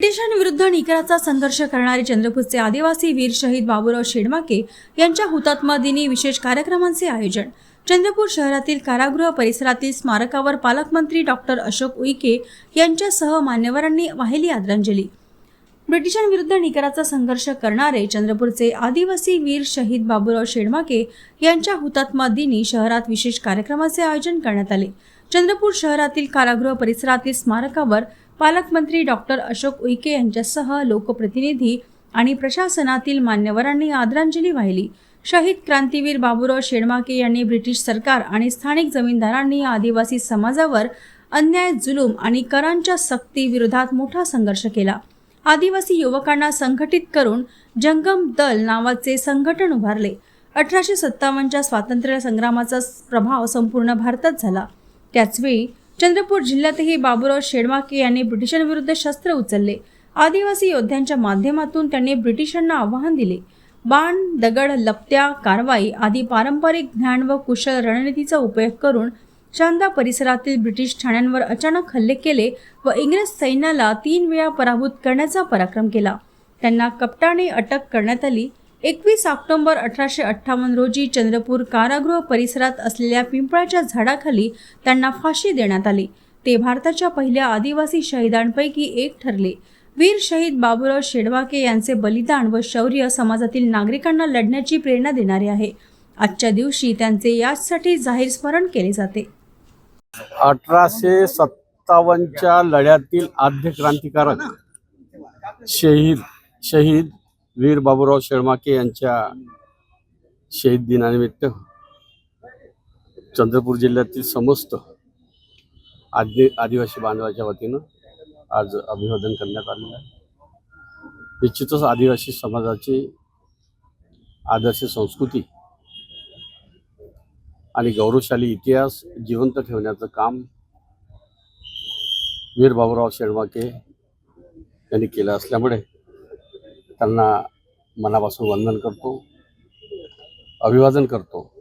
ब्रिटिशांविरुद्ध निकराचा संघर्ष करणारे चंद्रपूरचे आदिवासी वीर शहीद बाबूराव शेडमाके यांच्या हुतात्मा दिनी विशेष कार्यक्रमांचे आयोजन. चंद्रपूर शहरातील कारागृह परिसरातील स्मारकावर पालकमंत्री डॉक्टर अशोक उईके यांच्यासह मान्यवरांनी वाहिली आदरांजली. ब्रिटिशांविरुद्ध निकराचा संघर्ष करणारे चंद्रपूरचे आदिवासी वीर शहीद बाबूराव शेडमाके यांच्या हुतात्मा दिनी शहरात विशेष कार्यक्रमाचे आयोजन करण्यात आले. चंद्रपूर शहरातील कारागृह परिसरातील स्मारकावर पालकमंत्री डॉक्टर अशोक उईके यांच्यासह लोकप्रतिनिधी आणि प्रशासनातील मान्यवरांनी आदरांजली वाहिली. शहीद क्रांतीवीर बाबूराव शेडमाके यांनी ब्रिटिश सरकार आणि स्थानिक जमीनदारांनी आदिवासी समाजावर अन्याय जुलूम आणि करांच्या सक्ती विरोधात मोठा संघर्ष केला. आदिवासी युवकांना संघटित करून जंगम दल नावाचे संघटन उभारले. अठराशे सत्तावन्नच्या स्वातंत्र्य संग्रामाचा प्रभाव संपूर्ण भारतात झाला. त्याचवेळी चंद्रपूर जिल्ह्यातही बाबूराव शेडमाके यांनी ब्रिटिशांविरुद्ध शस्त्र उचलले. आदिवासी योद्ध्यांच्या माध्यमातून त्यांनी ब्रिटिशांना आव्हान दिले. बाण दगड लपत्या कारवाई आदी पारंपरिक ज्ञान व कुशल रणनीतीचा उपयोग करून चांदा परिसरातील ब्रिटिश ठाण्यांवर अचानक हल्ले केले व इंग्रज सैन्याला तीन वेळा पराभूत करण्याचा पराक्रम केला. त्यांना कपटाने अटक करण्यात आली. एकवीस ऑक्टोंबर अठराशे अठ्ठावन्न रोजी चंद्रपूर कारागृह परिसरात असलेल्या पिंपळाच्या झाडाखाली त्यांना फाशी देण्यात आली. ते भारताच्या पहिल्या आदिवासी शहिदांपैकी एक ठरले. वीर शहीद बाबूराव शेडवाके यांचे बलिदान व शौर्य समाजातील नागरिकांना लढण्याची प्रेरणा देणारे आहे. आजच्या दिवशी त्यांचे याचसाठी जाहीर स्मरण केले जाते. अठराशे सत्तावन्नच्या लढ्यातील आद्य क्रांतिकारक शहीद शहीद वीर बाबूराव शेळमाके यांच्या शहीद दिनानिमित्त चंद्रपूर जिल्ह्यातील समस्त आदि आदिवासी बांधवाच्या वतीनं आज अभिवादन करण्यात आलेलं आहे. निश्चितच आदिवासी समाजाची आदर्श संस्कृती आणि गौरवशाली इतिहास जिवंत ठेवण्याचं काम वीर बाबूराव शेळमाके यांनी केलं असल्यामुळे त्यांना मनापासून वंदन करतो अभिवादन करतो.